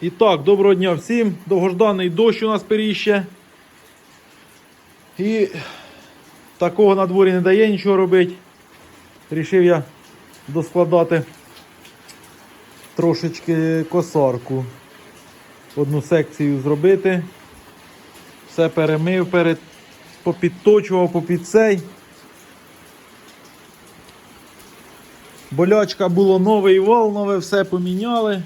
І так, доброго дня всім. Довгожданий дощ у нас періще. І такого на дворі не дає нічого робити. Рішив я доскладати трошечки косарку. Одну секцію зробити. Все перемив, перед, попідточував, попід цей. Болячка було новий вал, нове все поміняли.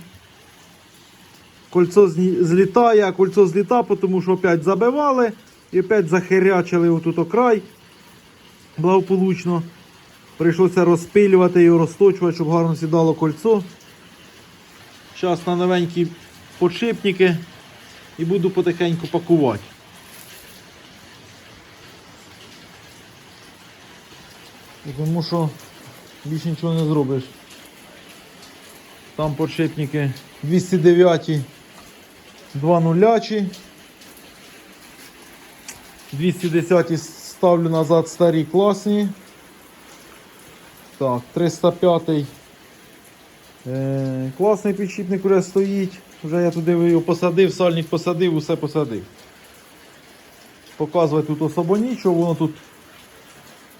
Кольцо злітає, кольцо зліта, тому що опять забивали і опять захирячили отут окрай благополучно. Прийшлося розпилювати і розточувати, щоб гарно сідало кольцо. Зараз на новенькі подшипники і буду потихеньку пакувати. Тому що більше нічого не зробиш. Там подшипники 209 2 нулячі. 210 ставлю назад старі класні. Так, 305 е, класний підшипник вже стоїть. Вже я туди його посадив, сальник посадив, усе посадив. Показувати тут особо нічого, воно тут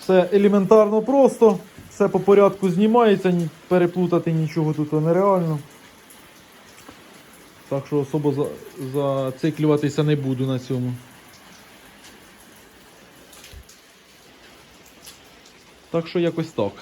все елементарно просто, все по порядку знімається, переплутати нічого тут нереально. Так що особо за, зациклюватися не буду на цьому. Так що якось так.